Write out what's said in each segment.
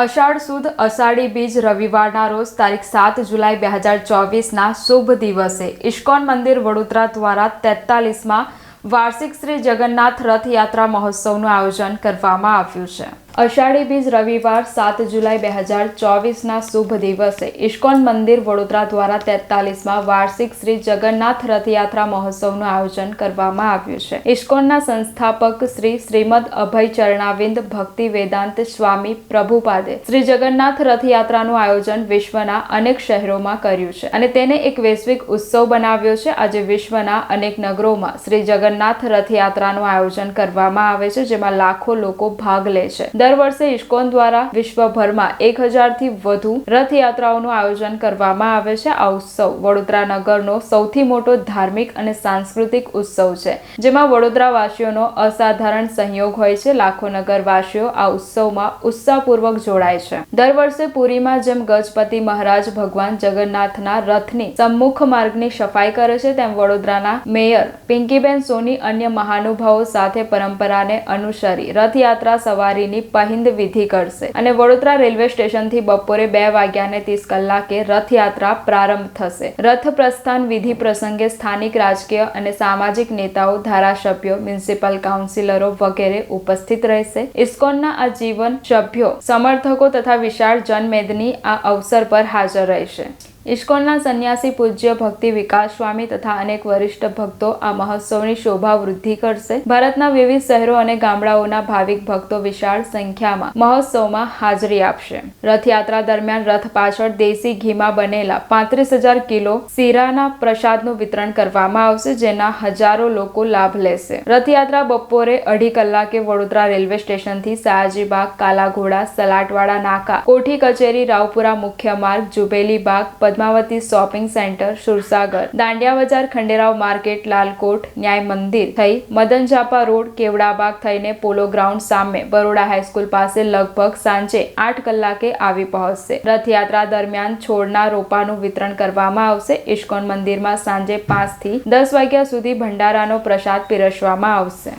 અષાઢ સુદ અષાઢી બીજ રવિવારના રોજ તારીખ સાત જુલાઈ બે હજાર ચોવીસના શુભ દિવસે ઇસ્કોન મંદિર વડોદરા દ્વારા તેતાલીસમાં વાર્ષિક શ્રી જગન્નાથ રથયાત્રા મહોત્સવનું આયોજન કરવામાં આવ્યું છે. અષાઢી બીજ રવિવાર સાત જુલાઈ બે હજાર ચોવીસના શુભ દિવસે ઇસ્કોન મંદિર વડોદરા દ્વારા તેતાલીસમાં વાર્ષિક શ્રી જગન્નાથ રથયાત્રા મહોત્સવનું આયોજન કરવામાં આવ્યું છે. ઇસ્કોનના સંસ્થાપક શ્રી શ્રીમદ અભય ચરણાવિંદ ભક્તિ વેદાંત સ્વામી પ્રભુપાદે શ્રી જગન્નાથ રથયાત્રાનું આયોજન વિશ્વના અનેક શહેરોમાં કર્યું છે અને તેને એક વૈશ્વિક ઉત્સવ બનાવ્યો છે. આજે વિશ્વના અનેક નગરોમાં શ્રી જગન્નાથ રથયાત્રાનું આયોજન કરવામાં આવે છે, જેમાં લાખો લોકો ભાગ લે છે. દર વર્ષે ઇસ્કોન દ્વારા વિશ્વભરમાં એક હજારથી વધુ રથયાત્રાઓનું આયોજન કરવામાં આવે છે. આ ઉત્સવ વડોદરા નગરનો સૌથી મોટો ધાર્મિક અને સાંસ્કૃતિક ઉત્સવ છે, જેમાં વડોદરાવાસીઓનો અસાધારણ સહયોગ હોય છે. લાખો નગરવાસીઓ આ ઉત્સવમાં ઉત્સાહપૂર્વક જોડાય છે. દર વર્ષે પુરીમાં જેમ ગજપતિ મહારાજ ભગવાન જગન્નાથના રથની સમ્મુખ માર્ગની સફાઈ કરે છે, તેમ વડોદરાના મેયર પિંકીબેન સોની અન્ય મહાનુભાવો સાથે પરંપરાને અનુસરી રથયાત્રા સવારીની પહિંદ વિધિ કરશે. અને વડોદરા રેલવે સ્ટેશનથી બપોરે બે વાગ્યાને ત્રીસ કલાકે રથયાત્રા પ્રારંભ થશે. રથ પ્રસ્થાન વિધિ પ્રસંગે સ્થાનિક રાજકીય અને સામાજિક નેતાઓ, ધારાસભ્યો, મ્યુનિસિપલ કાઉન્સિલરો વગેરે ઉપસ્થિત રહેશે. ઇસ્કોનના આ જીવન સભ્યો, સમર્થકો તથા વિશાળ જનમેદની આ અવસર પર હાજર રહેશે. ઇસ્કોનના સંન્યાસી પૂજ્ય ભક્તિ વિકાસ સ્વામી તથા અનેક વરિષ્ઠ ભક્તો આ મહોત્સવની શોભા વૃદ્ધિ કરશે. ભારતના વિવિધ શહેરો અને ગામડાઓના ભાવિક ભક્તો વિશાળ સંખ્યામાં મહોત્સવમાં હાજરી આપશે. રથયાત્રા દરમિયાન રથ પાછળ દેશી ઘીમાં બનેલા પાંત્રીસ હજાર કિલો શીરાના પ્રસાદનું વિતરણ કરવામાં આવશે, જેના હજારો લોકો લાભ લેશે. રથયાત્રા બપોરે અઢી કલાકે વડોદરા રેલવે સ્ટેશનથી સયાજીબાગ, કાલાઘોડા, સલાટવાડા, નાકા, કોઠી કચેરી, રાવપુરા મુખ્ય માર્ગ Jubilee Baug Padmavati shopping centre Sursagar Dandiya Bazaar Khanderao market Lalkot ન્યાય મંદિર થઈ મદન ઝાપા રોડ કેવડાબાગ થઈને પોલો ગ્રાઉન્ડ સામે બરોડા હાઈસ્કૂલ પાસે લગભગ સાંજે આઠ કલાકે આવી પહોંચશે રથયાત્રા દરમિયાન છોડના રોપાનું વિતરણ કરવામાં આવશે. ઇસ્કોન મંદિરમાં સાંજે પાંચથી દસ વાગ્યા સુધી ભંડારાનો પ્રસાદ પીરસવામાં આવશે.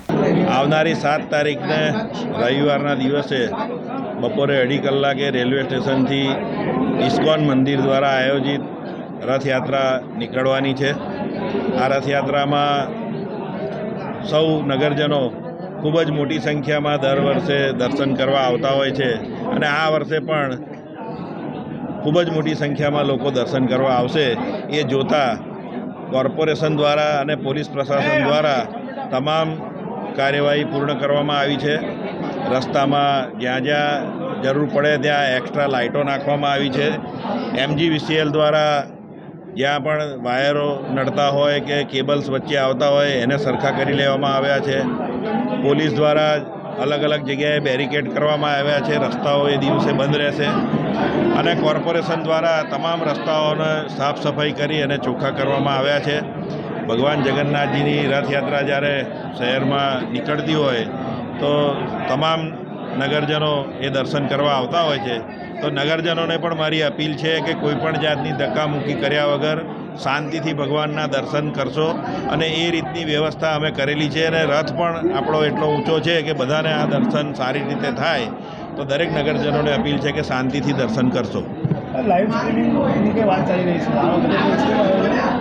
આવનારી સાત તારીખને રવિવારના દિવસે બપોરે અઢી કલાકે રેલવે સ્ટેશનથી ઇસ્કોન મંદિર દ્વારા આયોજિત રથયાત્રા નીકળવાની છે. આ રથયાત્રામાં સૌ નગરજનો ખૂબ જ મોટી સંખ્યામાં દર વર્ષે દર્શન કરવા આવતા હોય છે અને આ વર્ષે પણ ખૂબ જ મોટી સંખ્યામાં લોકો દર્શન કરવા આવશે. એ જોતાં કોર્પોરેશન દ્વારા અને પોલીસ પ્રશાસન દ્વારા તમામ કાર્યવાહી પૂર્ણ કરવામાં આવી છે. રસ્તામાં જ્યાં જ્યાં જરૂર પડે ત્યાં એક્સ્ટ્રા લાઇટો નાખવામાં આવી છે. એમજીવીસીએલ દ્વારા જ્યાં પણ વાયરો નડતા હોય કે કેબલ્સ વચ્ચે આવતા હોય એને સરખા કરી લેવામાં આવ્યા છે. પોલીસ દ્વારા અલગ અલગ જગ્યાએ બેરિકેડ કરવામાં આવ્યા છે. રસ્તાઓ એ દિવસે બંધ રહેશે. અને કોર્પોરેશન દ્વારા તમામ રસ્તાઓને સાફ સફાઈ કરી અને ચોખ્ખા કરવામાં આવ્યા છે. ભગવાન જગન્નાથજીની રથયાત્રા જ્યારે શહેરમાં નીકળતી હોય, તો તમામ નગરજનો એ દર્શન કરવા આવતા હોય છે. તો નગરજનોને પણ મારી અપીલ છે કે કોઈપણ જાતની ધક્કામુક્કી કર્યા વગર શાંતિથી ભગવાનના દર્શન કરશો અને એ રીતની વ્યવસ્થા અમે કરેલી છે અને રથ પણ આપણો એટલો ઊંચો છે કે બધાને આ દર્શન સારી રીતે થાય. તો દરેક નગરજનોને અપીલ છે કે શાંતિથી દર્શન કરશો. લાઈવ સ્ટ્રીમિંગની વાત ચાલી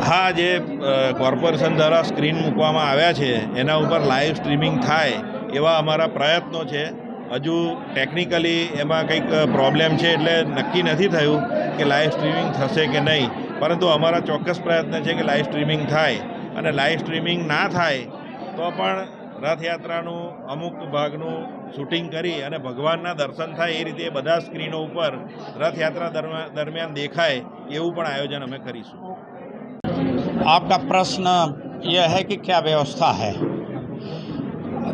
હા, જે કોર્પોરેશન દ્વારા સ્ક્રીન મૂકવામાં આવ્યા છે, એના ઉપર લાઈવ સ્ટ્રીમિંગ થાય એવા અમારા પ્રયત્નો છે. હજુ ટેકનિકલી એમાં કંઈક પ્રોબ્લેમ છે એટલે નક્કી નથી થયું કે લાઈવ સ્ટ્રીમિંગ થશે કે નહીં. પરંતુ અમારા ચોક્કસ પ્રયત્ન છે કે લાઈવ સ્ટ્રીમિંગ થાય. અને લાઈવ સ્ટ્રીમિંગ ના થાય, તો પણ રથયાત્રાનું અમુક ભાગનું શૂટિંગ કરી અને ભગવાનના દર્શન થાય એ રીતે બધા સ્ક્રીનો ઉપર રથયાત્રા દરમિયાન દરમિયાન દેખાય એવું પણ આયોજન અમે કરીશું आपका प्रश्न यह है कि क्या व्यवस्था है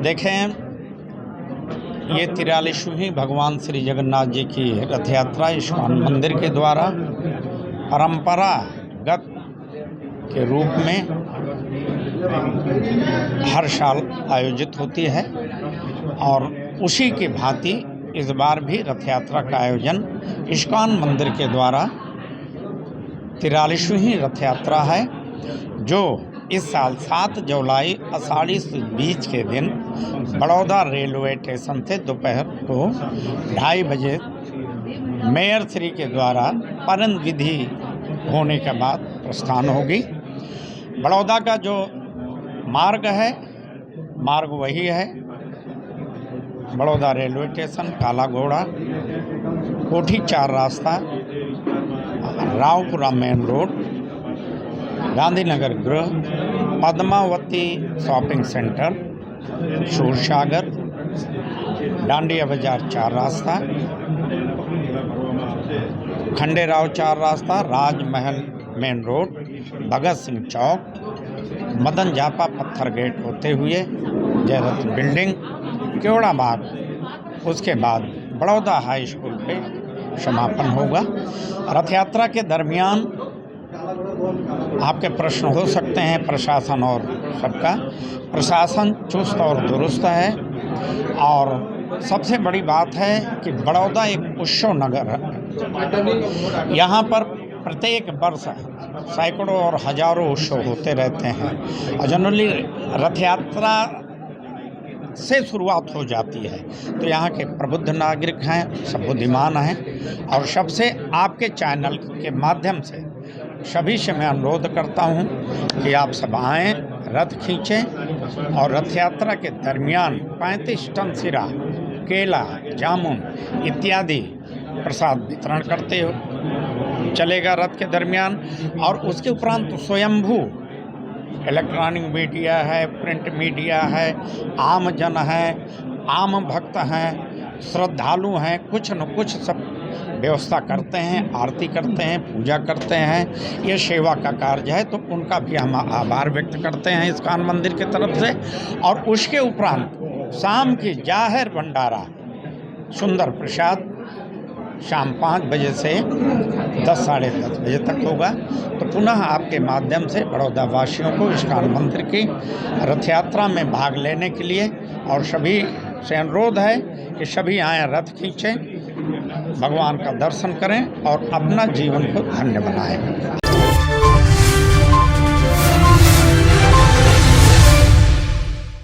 देखें ये तिरालीसवीं भगवान श्री जगन्नाथ जी की रथ यात्रा इस्कॉन मंदिर के द्वारा परंपरागत के रूप में हर साल आयोजित होती है और उसी की भांति इस बार भी रथ यात्रा का आयोजन इस्कॉन मंदिर के द्वारा तिरालीसवीं रथ यात्रा है, जो इस साल सात जुलाई आषाढ़ी से बीच के दिन बड़ौदा रेलवे स्टेशन से दोपहर को ढाई बजे मेयर श्री के द्वारा परन विधि होने के बाद प्रस्थान होगी। बड़ौदा का जो मार्ग है, मार्ग वही है बड़ौदा रेलवे स्टेशन काला घोड़ा कोठी चार रास्ता, रावपुरा मेन रोड, गांधीनगर गृह, पद्मावती शॉपिंग सेंटर शूरसागर डांडिया बाज़ार चार रास्ता, खंडेराव चार रास्ता, Rajmahal main road, Bhagat Singh Chowk, Madan Zampa Patthar gate होते हुए जयरथ बिल्डिंग केवड़ा बाग। उसके बाद बड़ौदा हाई स्कूल पे समापन होगा। रथ यात्रा के दरमियान आपके प्रश्न हो सकते हैं, प्रशासन और सबका। प्रशासन चुस्त और दुरुस्त है। और सबसे बड़ी बात है कि बड़ौदा एक उत्सव नगर है। यहाँ पर प्रत्येक वर्ष सैकड़ों और हज़ारों उत्सव होते रहते हैं। और जनरली रथ यात्रा से शुरुआत हो जाती है। तो यहाँ के प्रबुद्ध नागरिक हैं, सब बुद्धिमान हैं और सबसे आपके चैनल के माध्यम से सभी से मैं अनुरोध करता हूँ कि आप सब आएँ, रथ खींचें और रथ यात्रा के दरमियान 35 टन सिरा, केला, जामुन इत्यादि प्रसाद वितरण करते हो। चलेगा रथ के दरमियान और उसके उपरांत स्वयंभू इलेक्ट्रॉनिक मीडिया है, प्रिंट मीडिया है, आम जन है, आम भक्त हैं, श्रद्धालु हैं, कुछ न कुछ सब व्यवस्था करते हैं, आरती करते हैं, पूजा करते हैं, ये सेवा का कार्य है तो उनका भी हम आभार व्यक्त करते हैं इस इस्कान मंदिर की तरफ़ से। और उसके उपरांत शाम की ज़ाहिर भंडारा, सुंदर प्रसाद शाम पाँच बजे से दस साढ़े दस बजे तक होगा। तो पुनः आपके माध्यम से बड़ौदा वासियों को इस्कान मंदिर की रथ यात्रा में भाग लेने के लिए और सभी से अनुरोध है कि सभी आए, रथ खींचें, भगवान का दर्शन करें और अपना जीवन को धन्य बनाएँ।